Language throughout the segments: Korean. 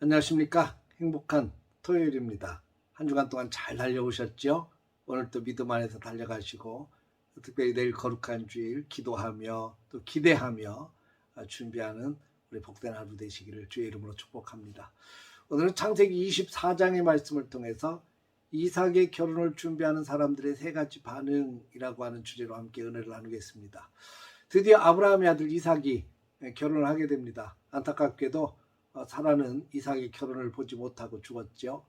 안녕하십니까. 행복한 토요일입니다. 한 주간 동안 잘 달려오셨죠? 오늘도 믿음 안에서 달려가시고 특별히 내일 거룩한 주일 기도하며 또 기대하며 준비하는 우리 복된 하루 되시기를 주의 이름으로 축복합니다. 오늘은 창세기 24장의 말씀을 통해서 이삭의 결혼을 준비하는 사람들의 세 가지 반응이라고 하는 주제로 함께 은혜를 나누겠습니다. 드디어 아브라함의 아들 이삭이 결혼을 하게 됩니다. 안타깝게도 어, 사라는 이삭의 결혼을 보지 못하고 죽었죠.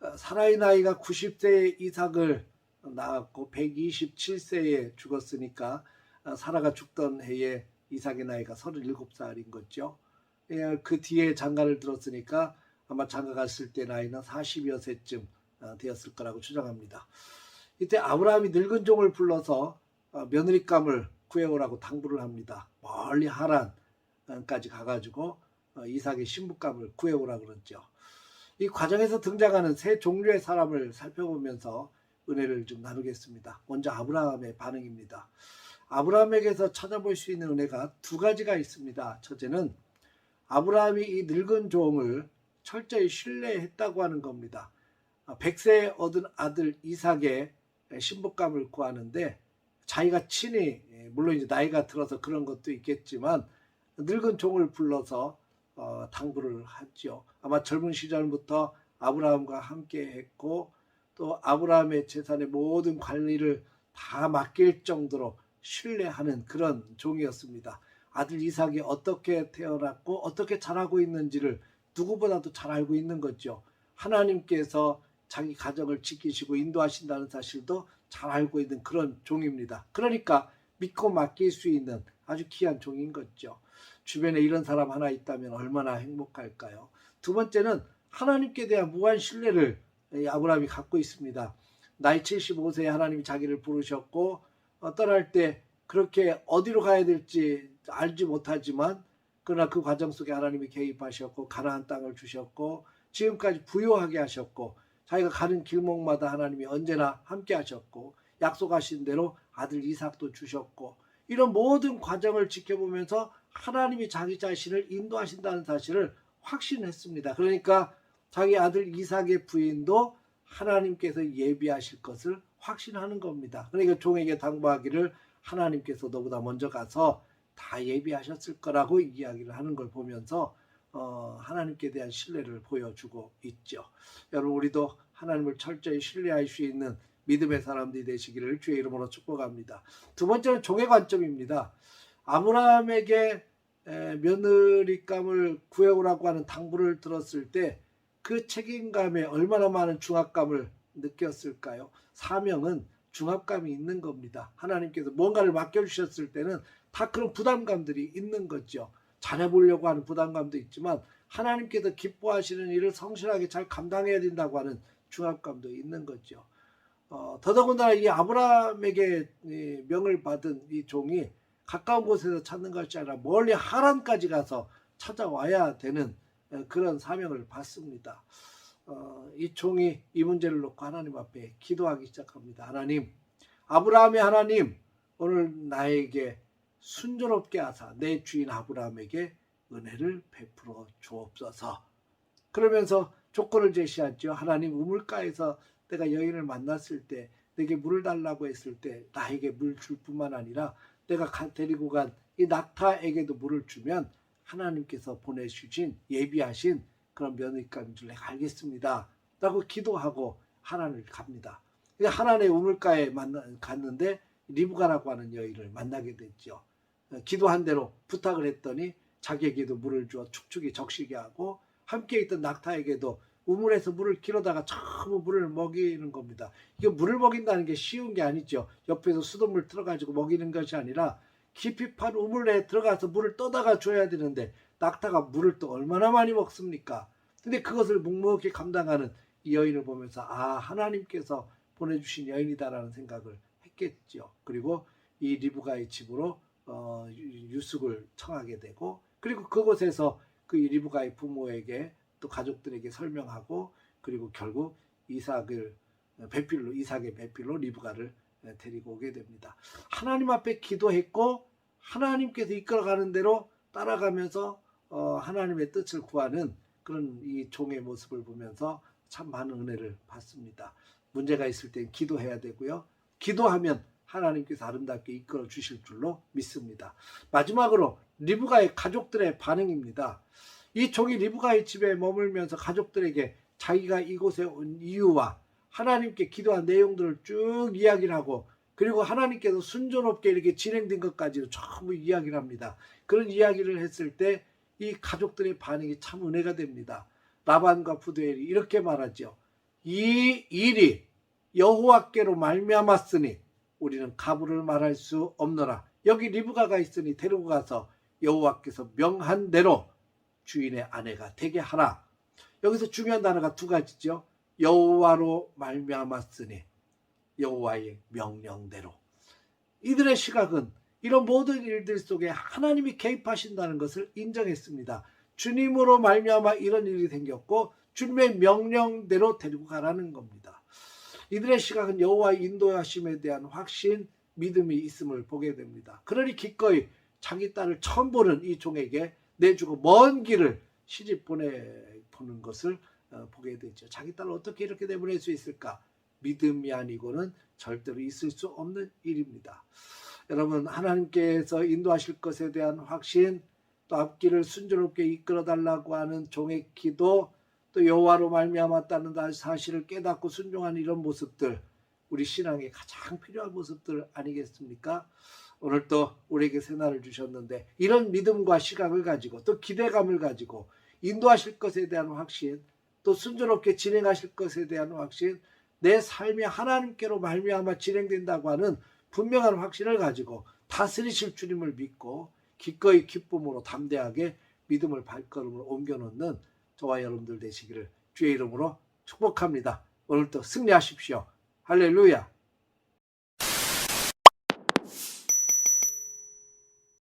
어, 사라의 나이가 90세에 이삭을 낳았고 127세에 죽었으니까 어, 사라가 죽던 해에 이삭의 나이가 37살인 거죠. 예, 그 뒤에 장가를 들었으니까 아마 장가 갔을 때 나이는 40여 세쯤 되었을 거라고 추정합니다. 이때 아브라함이 늙은 종을 불러서 며느리감을 구해오라고 당부를 합니다. 멀리 하란까지 가가지고 어, 이삭의 신부감을 구해오라 그러죠. 이 과정에서 등장하는 세 종류의 사람을 살펴보면서 은혜를 좀 나누겠습니다. 먼저 아브라함의 반응입니다. 아브라함에게서 찾아볼 수 있는 은혜가 두 가지가 있습니다. 첫째는 아브라함이 이 늙은 종을 철저히 신뢰했다고 하는 겁니다. 100세에 얻은 아들 이삭의 신부감을 구하는데 자기가 친히 물론 이제 나이가 들어서 그런 것도 있겠지만 늙은 종을 불러서 어, 당부를 하죠. 아마 젊은 시절부터 아브라함과 함께 했고 또 아브라함의 재산의 모든 관리를 다 맡길 정도로 신뢰하는 그런 종이었습니다. 아들 이삭이 어떻게 태어났고 어떻게 자라고 있는지를 누구보다도 잘 알고 있는 거죠. 하나님께서 자기 가정을 지키시고 인도하신다는 사실도 잘 알고 있는 그런 종입니다. 그러니까 믿고 맡길 수 있는 아주 귀한 종인 거죠. 주변에 이런 사람 하나 있다면 얼마나 행복할까요? 두 번째는 하나님께 대한 무한 신뢰를 아브라함이 갖고 있습니다. 나이 75세에 하나님이 자기를 부르셨고 어, 떠날 때 그렇게 어디로 가야 될지 알지 못하지만 그러나 그 과정 속에 하나님이 개입하셨고 가나안 땅을 주셨고 지금까지 부유하게 하셨고 자기가 가는 길목마다 하나님이 언제나 함께 하셨고 약속하신 대로 아들 이삭도 주셨고 이런 모든 과정을 지켜보면서 하나님이 자기 자신을 인도하신다는 사실을 확신했습니다. 그러니까 자기 아들 이삭의 부인도 하나님께서 예비하실 것을 확신하는 겁니다. 그러니까 종에게 당부하기를 하나님께서 너보다 먼저 가서 다 예비하셨을 거라고 이야기를 하는 걸 보면서 어, 하나님께 대한 신뢰를 보여주고 있죠. 여러분 우리도 하나님을 철저히 신뢰할 수 있는 믿음의 사람들이 되시기를 주의 이름으로 축복합니다. 두 번째는 종의 관점입니다. 아브라함에게 며느리감을 구해오라고 하는 당부를 들었을 때 그 책임감에 얼마나 많은 중압감을 느꼈을까요? 사명은 중압감이 있는 겁니다. 하나님께서 뭔가를 맡겨주셨을 때는 다 그런 부담감들이 있는 거죠. 잘해보려고 하는 부담감도 있지만 하나님께서 기뻐하시는 일을 성실하게 잘 감당해야 된다고 하는 중압감도 있는 거죠. 어, 더더군다나 이 아브라함에게 이 명을 받은 이 종이 가까운 곳에서 찾는 것이 아니라 멀리 하란까지 가서 찾아와야 되는 그런 사명을 받습니다. 어, 이 종이 이 문제를 놓고 하나님 앞에 기도하기 시작합니다. 하나님, 아브라함의 하나님, 오늘 나에게 순조롭게 하사 내 주인 아브라함에게 은혜를 베풀어 주옵소서. 그러면서 조건을 제시하죠. 하나님 우물가에서 내가 여인을 만났을 때 내게 물을 달라고 했을 때 나에게 물 줄 뿐만 아니라 내가 데리고 간 이 낙타에게도 물을 주면 하나님께서 보내주신 예비하신 그런 며느리감인 줄 내가 알겠습니다. 라고 기도하고 하나님을 갑니다. 하나님의 우물가에 만나, 갔는데 리브가라고 하는 여인을 만나게 됐죠. 기도한 대로 부탁을 했더니 자기에게도 물을 주어 축축이 적시게 하고 함께 있던 낙타에게도 우물에서 물을 길어다가 전부 물을 먹이는 겁니다. 이게 물을 먹인다는 게 쉬운 게 아니죠. 옆에서 수돗물 틀어가지고 먹이는 것이 아니라 깊이 판 우물에 들어가서 물을 떠다가 줘야 되는데 낙타가 물을 또 얼마나 많이 먹습니까? 근데 그것을 묵묵히 감당하는 이 여인을 보면서 아 하나님께서 보내주신 여인이다라는 생각을 했겠죠. 그리고 이 리브가의 집으로 어, 유숙을 청하게 되고 그리고 그곳에서 그 리브가의 부모에게 또 가족들에게 설명하고 그리고 결국 이삭을 배필로 이삭의 배필로 리브가를 네, 데리고 오게 됩니다. 하나님 앞에 기도했고 하나님께서 이끌어가는 대로 따라가면서 어, 하나님의 뜻을 구하는 그런 이 종의 모습을 보면서 참 많은 은혜를 받습니다. 문제가 있을 땐 기도해야 되고요. 기도하면 하나님께서 아름답게 이끌어 주실 줄로 믿습니다. 마지막으로 리브가의 가족들의 반응입니다. 이 종이 리브가의 집에 머물면서 가족들에게 자기가 이곳에 온 이유와 하나님께 기도한 내용들을 쭉 이야기를 하고 그리고 하나님께서 순조롭게 이렇게 진행된 것까지도 전부 이야기를 합니다. 그런 이야기를 했을 때 이 가족들의 반응이 참 은혜가 됩니다. 라반과 부두엘이 이렇게 말하죠. 이 일이 여호와께로 말미암았으니 우리는 가부를 말할 수 없노라. 여기 리브가가 있으니 데리고 가서 여호와께서 명한 대로 주인의 아내가 되게 하라. 여기서 중요한 단어가 두 가지죠. 여호와로 말미암았으니 여호와의 명령대로. 이들의 시각은 이런 모든 일들 속에 하나님이 개입하신다는 것을 인정했습니다. 주님으로 말미암아 이런 일이 생겼고 주님의 명령대로 데리고 가라는 겁니다. 이들의 시각은 여호와의 인도하심에 대한 확신, 믿음이 있음을 보게 됩니다. 그러니 기꺼이 자기 딸을 처음 보는 이 종에게 내주고 먼 길을 시집 보내보는 것을 어, 보게 되죠. 자기 딸을 어떻게 이렇게 내보낼 수 있을까? 믿음이 아니고는 절대로 있을 수 없는 일입니다. 여러분 하나님께서 인도하실 것에 대한 확신, 또 앞길을 순조롭게 이끌어 달라고 하는 종의 기도, 또 여호와로 말미암았다는 사실을 깨닫고 순종하는 이런 모습들, 우리 신앙에 가장 필요한 모습들 아니겠습니까? 오늘 또 우리에게 새날을 주셨는데 이런 믿음과 시각을 가지고 또 기대감을 가지고 인도하실 것에 대한 확신, 또 순조롭게 진행하실 것에 대한 확신, 내 삶이 하나님께로 말미암아 진행된다고 하는 분명한 확신을 가지고 다스리실 주님을 믿고 기꺼이 기쁨으로 담대하게 믿음을 발걸음을 옮겨놓는 저와 여러분들 되시기를 주의 이름으로 축복합니다. 오늘도 승리하십시오. 할렐루야.